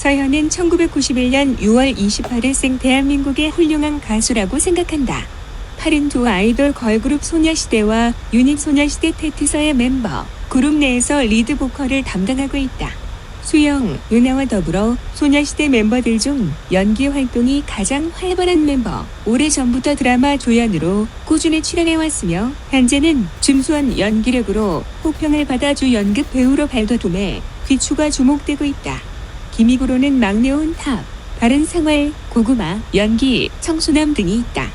서현은 1991년 6월 28일 생 대한민국의 훌륭한 가수라고 생각한다. 8인조 아이돌 걸그룹 소녀시대와 유닛 소녀시대 테트서의 멤버, 그룹 내에서 리드 보컬을 담당하고 있다. 수영, 윤아와 더불어 소녀시대 멤버들 중 연기 활동이 가장 활발한 멤버. 오래전부터 드라마 조연으로 꾸준히 출연해왔으며 현재는 준수한 연기력으로 호평을 받아 주 연극 배우로 발돋움해 귀추가 주목되고 있다. 기미구로는 막내 온 탑, 바른 생활, 고구마, 연기, 청소남 등이 있다.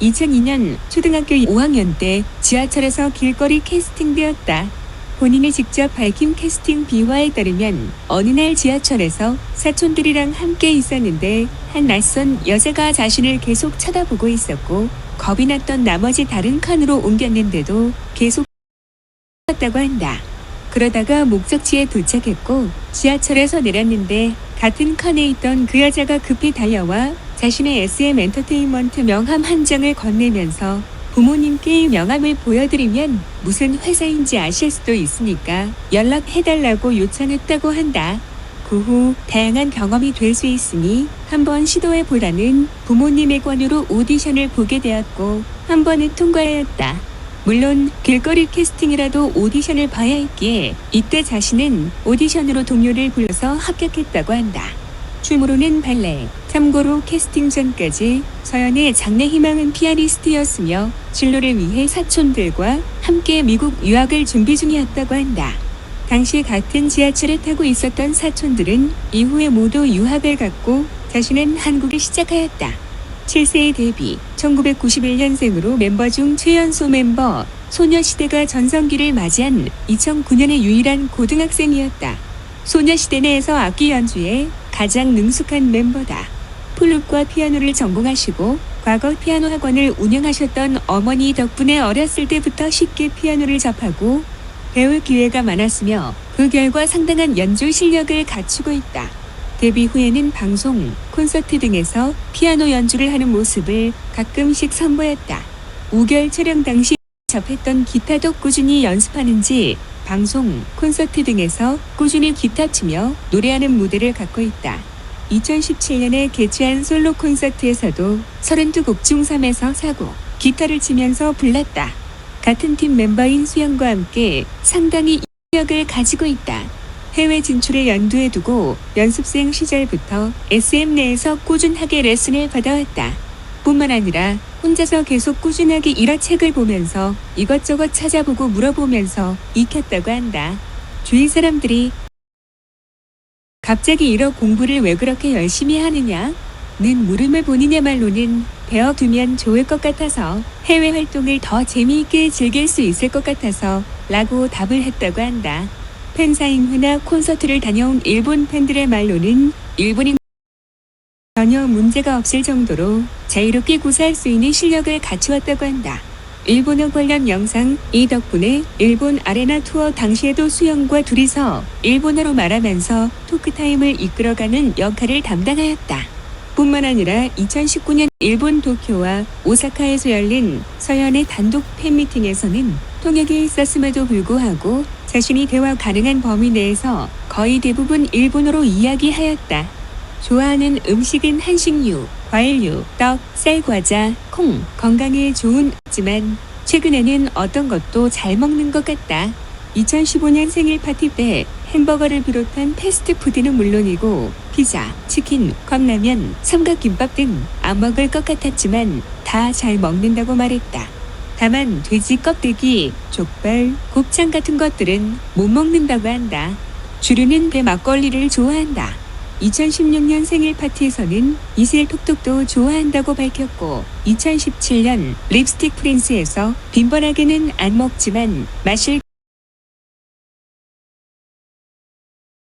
2002년 초등학교 5학년 때 지하철에서 길거리 캐스팅되었다. 본인이 직접 밝힌 캐스팅 비화에 따르면 어느 날 지하철에서 사촌들이랑 함께 있었는데 한 낯선 여자가 자신을 계속 쳐다보고 있었고 겁이 났던 나머지 다른 칸으로 옮겼는데도 계속 다고 한다. 그러다가 목적지에 도착했고 지하철에서 내렸는데 같은 칸에 있던 그 여자가 급히 달려와 자신의 SM 엔터테인먼트 명함 한 장을 건네면서 부모님께 명함을 보여드리면 무슨 회사인지 아실 수도 있으니까 연락해달라고 요청했다고 한다. 그 후 다양한 경험이 될 수 있으니 한번 시도해보라는 부모님의 권유로 오디션을 보게 되었고 한 번은 통과하였다. 물론 길거리 캐스팅이라도 오디션을 봐야 했기에 이때 자신은 오디션으로 동료를 불러서 합격했다고 한다. 춤으로는 발레. 참고로 캐스팅 전까지 서연의 장래 희망은 피아니스트였으며 진로를 위해 사촌들과 함께 미국 유학을 준비 중이었다고 한다. 당시 같은 지하철을 타고 있었던 사촌들은 이후에 모두 유학을 갔고 자신은 한국에 시작하였다. 7세의 데뷔, 1991년생으로 멤버 중 최연소 멤버, 소녀시대가 전성기를 맞이한 2009년의 유일한 고등학생이었다. 소녀시대 내에서 악기 연주에 가장 능숙한 멤버다. 플룻과 피아노를 전공하시고 과거 피아노 학원을 운영하셨던 어머니 덕분에 어렸을 때부터 쉽게 피아노를 접하고 배울 기회가 많았으며 그 결과 상당한 연주 실력을 갖추고 있다. 데뷔 후에는 방송, 콘서트 등에서 피아노 연주를 하는 모습을 가끔씩 선보였다. 우결 촬영 당시 접했던 기타도 꾸준히 연습하는지 방송, 콘서트 등에서 꾸준히 기타 치며 노래하는 무대를 갖고 있다. 2017년에 개최한 솔로 콘서트에서도 32곡 중 3에서 4곡 기타를 치면서 불렀다. 같은 팀 멤버인 수영과 함께 상당히 인력을 가지고 있다. 해외 진출을 연두에 두고 연습생 시절부터 SM 내에서 꾸준하게 레슨을 받아왔다. 뿐만 아니라 혼자서 계속 꾸준하게 일화 책을 보면서 이것저것 찾아보고 물어보면서 익혔다고 한다. 주위 사람들이 갑자기 이러 공부를 왜 그렇게 열심히 하느냐? 는 물음을 본인의 말로는 배워두면 좋을 것 같아서 해외 활동을 더 재미있게 즐길 수 있을 것 같아서 라고 답을 했다고 한다. 팬사인회나 콘서트를 다녀온 일본 팬들의 말로는 일본인 전혀 문제가 없을 정도로 자유롭게 구사할 수 있는 실력을 갖추었다고 한다. 일본어 관련 영상 이 덕분에 일본 아레나 투어 당시에도 수영과 둘이서 일본어로 말하면서 토크타임을 이끌어가는 역할을 담당하였다. 뿐만 아니라 2019년 일본 도쿄와 오사카에서 열린 서현의 단독 팬미팅에서는 통역이 있었음에도 불구하고 자신이 대화 가능한 범위 내에서 거의 대부분 일본어로 이야기하였다. 좋아하는 음식은 한식류, 과일류, 떡, 쌀과자, 콩, 건강에 좋은 지만 최근에는 어떤 것도 잘 먹는 것 같다. 2015년 생일 파티 때 햄버거를 비롯한 패스트푸드는 물론이고 피자, 치킨, 컵라면, 삼각김밥 등 안 먹을 것 같았지만 다 잘 먹는다고 말했다. 다만 돼지 껍데기, 족발, 곱창 같은 것들은 못 먹는다고 한다. 주류는 배 막걸리를 좋아한다. 2016년 생일 파티에서는 이슬 톡톡도 좋아한다고 밝혔고 2017년 립스틱 프린스에서 빈번하게는 안 먹지만 마실